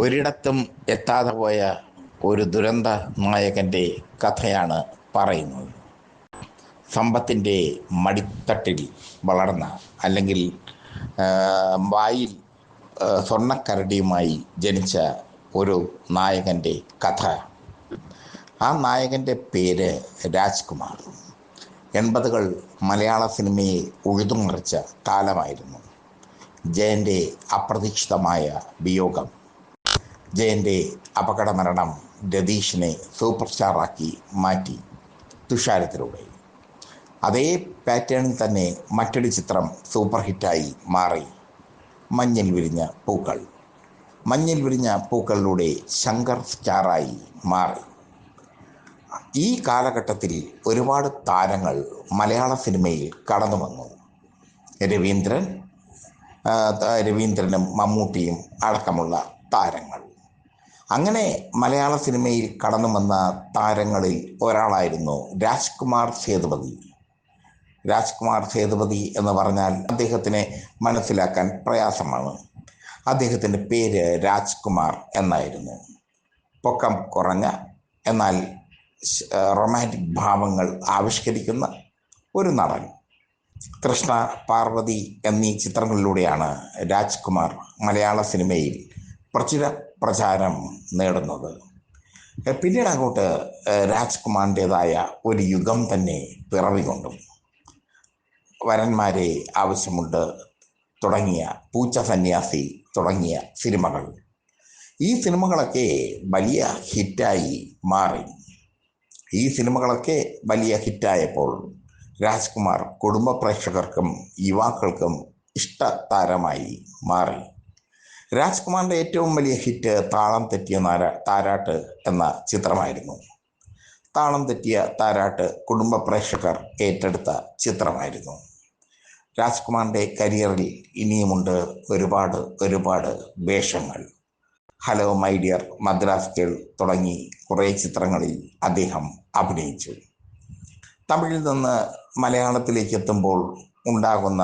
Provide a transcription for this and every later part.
ഒരിടത്തും എത്താതെ പോയ ഒരു ദുരന്ത നായകന്റെ കഥയാണ് പറയുന്നത്. സമ്പത്തിന്റെ മടിത്തട്ടിൽ വളർന്ന അല്ലെങ്കിൽ വായിൽ സ്വർണക്കരടിയുമായി ജനിച്ച ഒരു നായകന്റെ കഥ. ആ നായകന്റെ പേര് രാജ്കുമാർ. എൺപതുകൾ മലയാള സിനിമയെ ഉഴുതുമറിച്ച കാലമായിരുന്നു. ജയന്റെ അപ്രതീക്ഷിതമായ വിയോഗം. ജയന്റെ അപകടമരണം രതീഷിനെ സൂപ്പർ സ്റ്റാറാക്കി മാറ്റി തുഷാരത്തിലൂടെ. അതേ പാറ്റേണിൽ തന്നെ മറ്റൊരു ചിത്രം സൂപ്പർ ഹിറ്റായി മാറി. മഞ്ഞിൽ വിരിഞ്ഞ പൂക്കൾ. മഞ്ഞിൽ വിരിഞ്ഞ പൂക്കളിലൂടെ ശങ്കർ സ്റ്റാറായി മാറി. ഈ കാലഘട്ടത്തിൽ ഒരുപാട് താരങ്ങൾ മലയാള സിനിമയിൽ കടന്നു വന്നു രവീന്ദ്രൻ രവീന്ദ്രനും മമ്മൂട്ടിയും അടക്കമുള്ള താരങ്ങൾ. അങ്ങനെ മലയാള സിനിമയിൽ കടന്നു വന്ന താരങ്ങളിൽ ഒരാളായിരുന്നു രാജ്കുമാർ സേതുപതി. രാജ്കുമാർ സേതുപതി എന്ന് പറഞ്ഞാൽ അദ്ദേഹത്തിനെ മനസ്സിലാക്കാൻ പ്രയാസമാണ്. അദ്ദേഹത്തിന്റെ പേര് രാജ്കുമാർ എന്നായിരുന്നു. പൊക്കം കുറഞ്ഞ എന്നാൽ റൊമാന്റിക് ഭാവങ്ങൾ ആവിഷ്കരിക്കുന്ന ഒരു നടൻ. കൃഷ്ണ പാർവതി എന്നീ ചിത്രങ്ങളിലൂടെയാണ് രാജ്കുമാർ മലയാള സിനിമയിൽ പ്രചുര പ്രചാരം നേടുന്നത്. പിന്നീട് അങ്ങോട്ട് രാജ്കുമാറിന്റെതായ ഒരു യുഗം തന്നെ പിറവികൊണ്ടു. വരന്മാരെ ആവശ്യമുണ്ട് തുടങ്ങിയ പൂച്ച സന്യാസി തുടങ്ങിയ സിനിമകൾ. ഈ സിനിമകളൊക്കെ വലിയ ഹിറ്റായി മാറി. ഈ സിനിമകളൊക്കെ വലിയ ഹിറ്റായപ്പോൾ രാജ്കുമാർ കുടുംബ പ്രേക്ഷകർക്കും യുവാക്കൾക്കും ഇഷ്ട താരമായി മാറി. രാജ്കുമാറിന്റെ ഏറ്റവും വലിയ ഹിറ്റ് താളം തെറ്റിയ നാര താരാട്ട് എന്ന ചിത്രമായിരുന്നു. താളം തെറ്റിയ താരാട്ട് കുടുംബ പ്രേക്ഷകർ ഏറ്റെടുത്ത ചിത്രമായിരുന്നു. രാജ്കുമാറിന്റെ കരിയറിൽ ഇനിയുമുണ്ട് ഒരുപാട് ഒരുപാട് വേഷങ്ങൾ. ഹലോ മൈ ഡിയർ മദ്രാസ് കേൾ തുടങ്ങി കുറേ ചിത്രങ്ങളിൽ അദ്ദേഹം അഭിനയിച്ചു. തമിഴിൽ നിന്ന് മലയാളത്തിലേക്ക് എത്തുമ്പോൾ ഉണ്ടാകുന്ന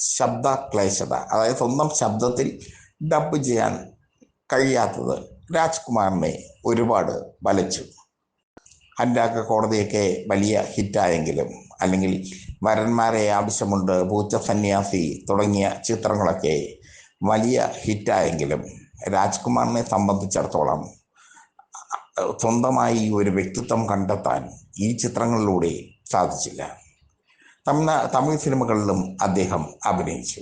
ശബ്ദ ക്ലേശത അതായത് സ്വന്തം ശബ്ദത്തിൽ ഡബ് ചെയ്യാൻ കഴിയാത്തത് രാജ്കുമാറിനെ ഒരുപാട് വലച്ചു. അന്റാക്ക കോടതിയൊക്കെ വലിയ ഹിറ്റായെങ്കിലും അല്ലെങ്കിൽ വരന്മാരെ ആവശ്യമുണ്ട് പൂച്ച സന്യാസി തുടങ്ങിയ ചിത്രങ്ങളൊക്കെ വലിയ ഹിറ്റായെങ്കിലും രാജ്കുമാറിനെ സംബന്ധിച്ചിടത്തോളം സ്വന്തമായി ഒരു വ്യക്തിത്വം കണ്ടെത്താൻ ഈ ചിത്രങ്ങളിലൂടെ സാധിച്ചില്ല. തമിഴ് തമിഴ് സിനിമകളിലും അദ്ദേഹം അഭിനയിച്ചു.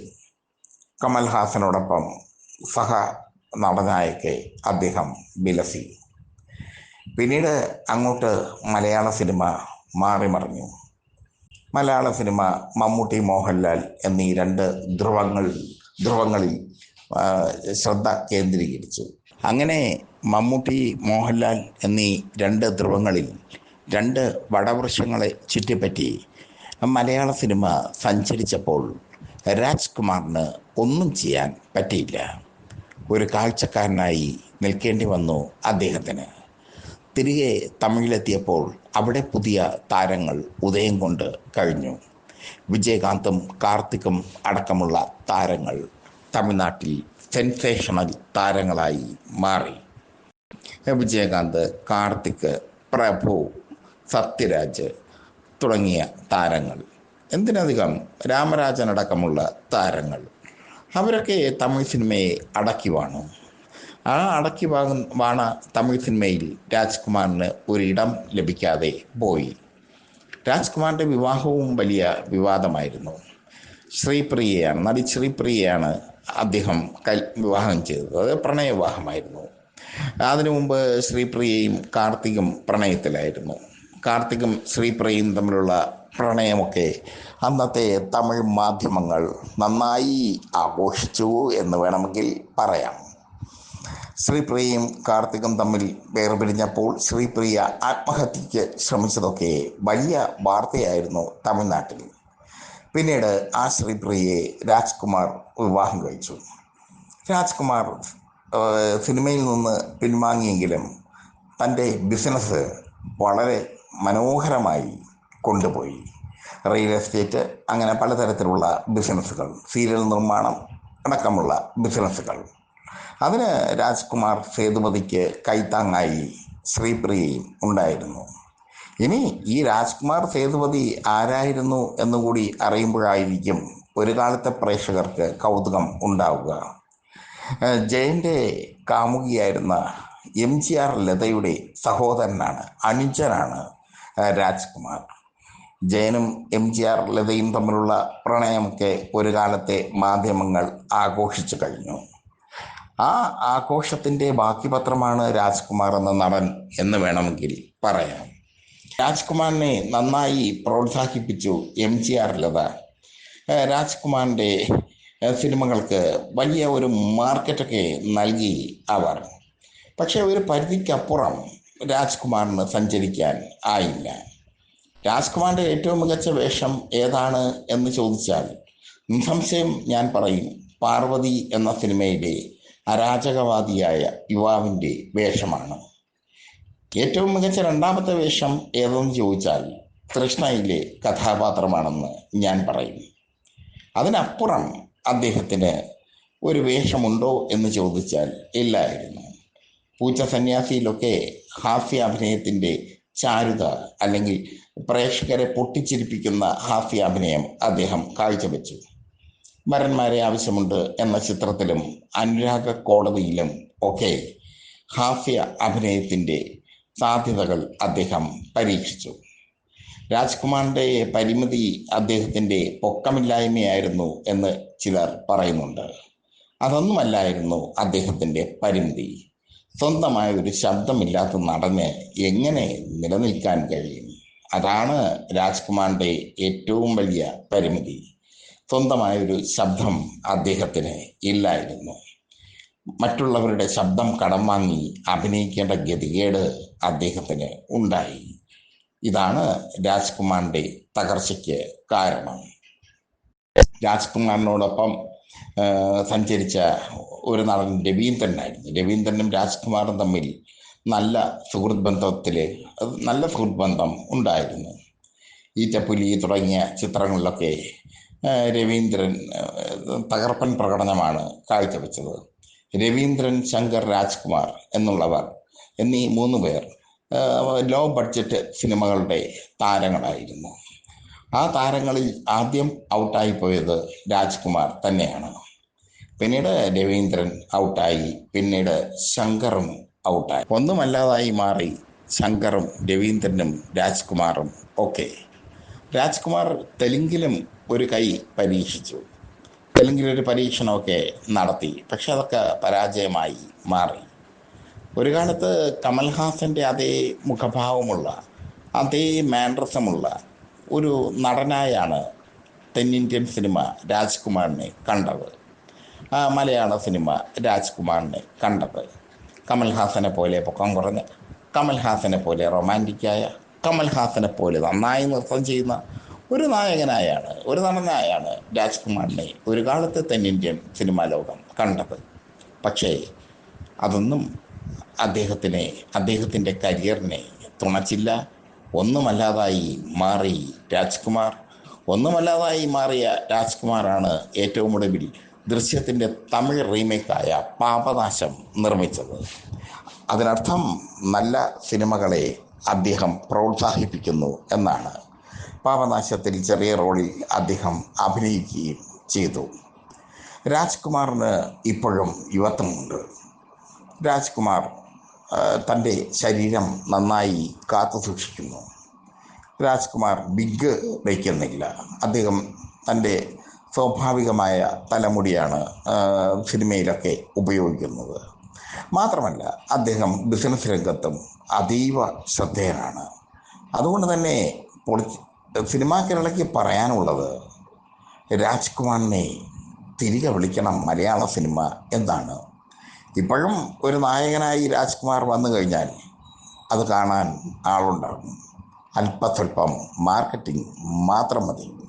കമൽഹാസനോടൊപ്പം സഹ നടനായൊക്കെ അദ്ദേഹം വിലസി. പിന്നീട് അങ്ങോട്ട് മലയാള സിനിമ മാറി മറിഞ്ഞു മലയാള സിനിമ മമ്മൂട്ടി മോഹൻലാൽ എന്നീ രണ്ട് ധ്രുവങ്ങൾ ധ്രുവങ്ങളിൽ ശ്രദ്ധ കേന്ദ്രീകരിച്ചു. അങ്ങനെ മമ്മൂട്ടി മോഹൻലാൽ എന്നീ രണ്ട് ധ്രുവങ്ങളിൽ രണ്ട് വടവൃക്ഷങ്ങളെ ചുറ്റിപ്പറ്റി മലയാള സിനിമ സഞ്ചരിച്ചപ്പോൾ രാജ്കുമാറിന് ഒന്നും ചെയ്യാൻ പറ്റിയില്ല. ഒരു കാഴ്ചക്കാരനായി നിൽക്കേണ്ടി വന്നു അദ്ദേഹത്തിന്. തിരികെ തമിഴിലെത്തിയപ്പോൾ അവിടെ പുതിയ താരങ്ങൾ ഉദയം കൊണ്ട് കഴിഞ്ഞു. വിജയകാന്തും കാർത്തിക്കും അടക്കമുള്ള താരങ്ങൾ തമിഴ്നാട്ടിൽ സെൻസേഷണൽ താരങ്ങളായി മാറി. വിജയകാന്ത് കാർത്തിക് പ്രഭു സത്യരാജ് തുടങ്ങിയ താരങ്ങൾ. എന്തിനധികം രാമരാജനടക്കമുള്ള താരങ്ങൾ. അവരൊക്കെ തമിഴ് സിനിമയെ അടക്കി വാണു. ആ അടക്കി വാങ്ങ വാണ തമിഴ് സിനിമയിൽ രാജ്കുമാറിന് ഒരിടം ലഭിക്കാതെ പോയി. രാജ്കുമാറിന്റെ വിവാഹവും വലിയ വിവാദമായിരുന്നു. ശ്രീപ്രിയയാണ് നടി ശ്രീപ്രിയയാണ് അദ്ദേഹം കൽ വിവാഹം ചെയ്തത്. അത് പ്രണയ വിവാഹമായിരുന്നു അതിനു മുമ്പ് ശ്രീപ്രിയയും കാർത്തികും പ്രണയത്തിലായിരുന്നു. കാർത്തികും ശ്രീപ്രിയയും തമ്മിലുള്ള പ്രണയമൊക്കെ അന്നത്തെ തമിഴ് മാധ്യമങ്ങൾ നന്നായി ആഘോഷിച്ചു എന്ന് വേണമെങ്കിൽ പറയാം. ശ്രീപ്രിയയും കാർത്തികും തമ്മിൽ വേർപിരിഞ്ഞപ്പോൾ ശ്രീപ്രിയ ആത്മഹത്യയ്ക്ക് ശ്രമിച്ചതൊക്കെ വലിയ വാർത്തയായിരുന്നു തമിഴ്നാട്ടിൽ. പിന്നീട് ആ ശ്രീപ്രിയയെ രാജ്കുമാർ വിവാഹം കഴിച്ചു. രാജ്കുമാർ സിനിമയിൽ നിന്ന് പിൻവാങ്ങിയെങ്കിലും തന്റെ ബിസിനസ് വളരെ മനോഹരമായി കൊണ്ടുപോയി. റിയൽ എസ്റ്റേറ്റ് അങ്ങനെ പലതരത്തിലുള്ള ബിസിനസ്സുകൾ സീരിയൽ നിർമ്മാണം അടക്കമുള്ള ബിസിനസ്സുകൾ അതിന് രാജ്കുമാർ സേതുപതിക്ക് കൈത്താങ്ങായി ശ്രീപ്രിയയും ഉണ്ടായിരുന്നു. ഇനി ഈ രാജ്കുമാർ സേതുപതി ആരായിരുന്നു എന്നുകൂടി അറിയുമ്പോഴായിരിക്കും ഒരു കാലത്തെ പ്രേക്ഷകർക്ക് കൗതുകം ഉണ്ടാവുക. ജയന്റെ കാമുകിയായിരുന്ന എം ജി ആർ ലതയുടെ സഹോദരനാണ് അനുജനാണ് രാജ്കുമാർ. ജയനും എം ജി ആർ ലതയും തമ്മിലുള്ള പ്രണയമൊക്കെ ഒരു കാലത്തെ മാധ്യമങ്ങൾ ആഘോഷിച്ചു കഴിഞ്ഞു. ആ ആഘോഷത്തിന്റെ ബാക്കി പത്രമാണ് രാജ്കുമാർ എന്ന നടൻ എന്ന് വേണമെങ്കിൽ പറയാം. രാജ്കുമാറിനെ നന്നായി പ്രോത്സാഹിപ്പിച്ചു എം ജി ആർ ലത. രാജ്കുമാറിന്റെ സിനിമകൾക്ക് വലിയ ഒരു മാർക്കറ്റൊക്കെ നൽകി അവർ. പക്ഷേ ഒരു പരിധിക്കപ്പുറം രാജ്കുമാറിന് സഞ്ചരിക്കാൻ ആയില്ല. രാജ്കുമാറിന്റെ ഏറ്റവും മികച്ച വേഷം ഏതാണ് എന്ന് ചോദിച്ചാൽ നിസ്സംശയം ഞാൻ പറയും പാർവതി എന്ന സിനിമയിലെ അരാജകവാദിയായ യുവാവിന്റെ വേഷമാണ്. ഏറ്റവും മികച്ച രണ്ടാമത്തെ വേഷം ഏതെന്ന് ചോദിച്ചാൽ തൃഷ്ണയിലെ കഥാപാത്രമാണെന്ന് ഞാൻ പറയും. അതിനപ്പുറം അദ്ദേഹത്തിന് ഒരു വേഷമുണ്ടോ എന്ന് ചോദിച്ചാൽ ഇല്ലായിരുന്നു. പൂച്ച സന്യാസിയിലൊക്കെ ഹാസ്യാഭിനയത്തിന്റെ ചാരുത അല്ലെങ്കിൽ പ്രേക്ഷകരെ പൊട്ടിച്ചിരിപ്പിക്കുന്ന ഹാഫി അഭിനയം അദ്ദേഹം കാഴ്ചവെച്ചു. വരന്മാരെ ആവശ്യമുണ്ട് എന്ന ചിത്രത്തിലും അനുരാഗ കോടതിയിലും ഒക്കെ ഹാഫിയ അഭിനയത്തിന്റെ സാധ്യതകൾ അദ്ദേഹം പരീക്ഷിച്ചു. രാജ്കുമാറിന്റെ പരിമിതി അദ്ദേഹത്തിന്റെ പൊക്കമില്ലായ്മയായിരുന്നു എന്ന് ചിലർ പറയുന്നുണ്ട്. അതൊന്നുമല്ലായിരുന്നു അദ്ദേഹത്തിന്റെ പരിമിതി. സ്വന്തമായ ഒരു ശബ്ദമില്ലാത്ത നടന് എങ്ങനെ നിലനിൽക്കാൻ കഴിയും? അതാണ് രാജ്കുമാറിന്റെ ഏറ്റവും വലിയ പരിമിതി. സ്വന്തമായ ഒരു ശബ്ദം അദ്ദേഹത്തിന് ഇല്ലായിരുന്നു. മറ്റുള്ളവരുടെ ശബ്ദം കടം വാങ്ങി അഭിനയിക്കേണ്ട ഗതികേട് അദ്ദേഹത്തിന് ഉണ്ടായി. ഇതാണ് രാജ്കുമാറിന്റെ തകർച്ചയ്ക്ക് കാരണം. രാജ്കുമാറിനോടൊപ്പം സഞ്ചരിച്ച ഒരു നടൻ രവീന്ദ്രനായിരുന്നു. രവീന്ദ്രനും രാജ്കുമാറും തമ്മിൽ നല്ല സുഹൃത്ത് ബന്ധത്തിൽ നല്ല സുഹൃത്ത് ബന്ധം ഉണ്ടായിരുന്നു ഈറ്റപ്പുലി തുടങ്ങിയ ചിത്രങ്ങളിലൊക്കെ രവീന്ദ്രൻ തകർപ്പൻ പ്രകടനമാണ് കാഴ്ചവെച്ചത്. രവീന്ദ്രൻ ശങ്കർ രാജ്കുമാർ എന്നുള്ളവർ എന്നീ മൂന്ന് പേർ ലോ ബഡ്ജറ്റ് സിനിമകളുടെ താരങ്ങളായിരുന്നു. ആ താരങ്ങളിൽ ആദ്യം ഔട്ടായി പോയത് രാജ്കുമാർ തന്നെയാണ്. പിന്നീട് രവീന്ദ്രൻ ഔട്ടായി പിന്നീട് ശങ്കറും ഔട്ടായി. ഒന്നുമല്ലാതായി മാറി ശങ്കറും രവീന്ദ്രനും രാജ്കുമാറും ഒക്കെ. രാജ്കുമാർ തെലുങ്കിലും ഒരു കൈ പരീക്ഷിച്ചു. തെലുങ്കിലൊരു പരീക്ഷണമൊക്കെ നടത്തി. പക്ഷെ അതൊക്കെ പരാജയമായി മാറി. ഒരു കാലത്ത് കമൽഹാസന്റെ അതേ മുഖഭാവമുള്ള അതേ മാൻഡ്രസമുള്ള ഒരു നടനായാണ് തെന്നിന്ത്യൻ സിനിമ രാജ്കുമാറിനെ കണ്ടത്. മലയാള സിനിമ രാജ്കുമാറിനെ കണ്ടത്. കമൽഹാസനെ പോലെ പൊക്കം കുറഞ്ഞ കമൽഹാസനെ പോലെ റൊമാന്റിക്കായ കമൽഹാസനെ പോലെ നന്നായി നൃത്തം ചെയ്യുന്ന ഒരു നായകനായാണ് ഒരു നടനായാണ് രാജ്കുമാറിനെ ഒരു കാലത്ത് തെന്നിന്ത്യൻ സിനിമാ ലോകം കണ്ടത്. പക്ഷേ അതൊന്നും അദ്ദേഹത്തിനെ അദ്ദേഹത്തിന്റെ കരിയറിനെ തുണച്ചില്ല. ഒന്നുമല്ലാതായി മാറി രാജ്കുമാർ ഒന്നുമല്ലാതായി മാറിയ രാജ്കുമാറാണ് ഏറ്റവും ഒടുവിൽ ദൃശ്യത്തിന്റെ തമിഴ് റീമേക്കായ പാപനാശം നിർമ്മിച്ചത്. അതിനർത്ഥം നല്ല സിനിമകളെ അദ്ദേഹം പ്രോത്സാഹിപ്പിക്കുന്നു എന്നാണ്. പാപനാശത്തിൽ ചെറിയ റോളിൽ അദ്ദേഹം അഭിനയിക്കുകയും ചെയ്തു. രാജ്കുമാറിന് ഇപ്പോഴും യുവത്വമുണ്ട്. രാജ്കുമാർ തന്റെ ശരീരം നന്നായി കാത്തു സൂക്ഷിക്കുന്നു. രാജ്കുമാർ ബിഗ് വയ്ക്കുന്നില്ല. അദ്ദേഹം തന്റെ സ്വാഭാവികമായ തലമുടിയാണ് സിനിമയിലൊക്കെ ഉപയോഗിക്കുന്നത്. മാത്രമല്ല അദ്ദേഹം ബിസിനസ് രംഗത്തും അതീവ ശ്രദ്ധേയനാണ്. അതുകൊണ്ട് തന്നെ പൊളി സിനിമാ കേരളയ്ക്ക് പറയാനുള്ളത് രാജ്കുമാറിനെ തിരികെ വിളിക്കണം മലയാള സിനിമ എന്നാണ്. ഇപ്പോഴും ഒരു നായകനായി രാജ്കുമാർ വന്നു കഴിഞ്ഞാൽ അത് കാണാൻ ആളുണ്ടാകും. അല്പസ്വല്പം മാർക്കറ്റിംഗ് മാത്രം മതി.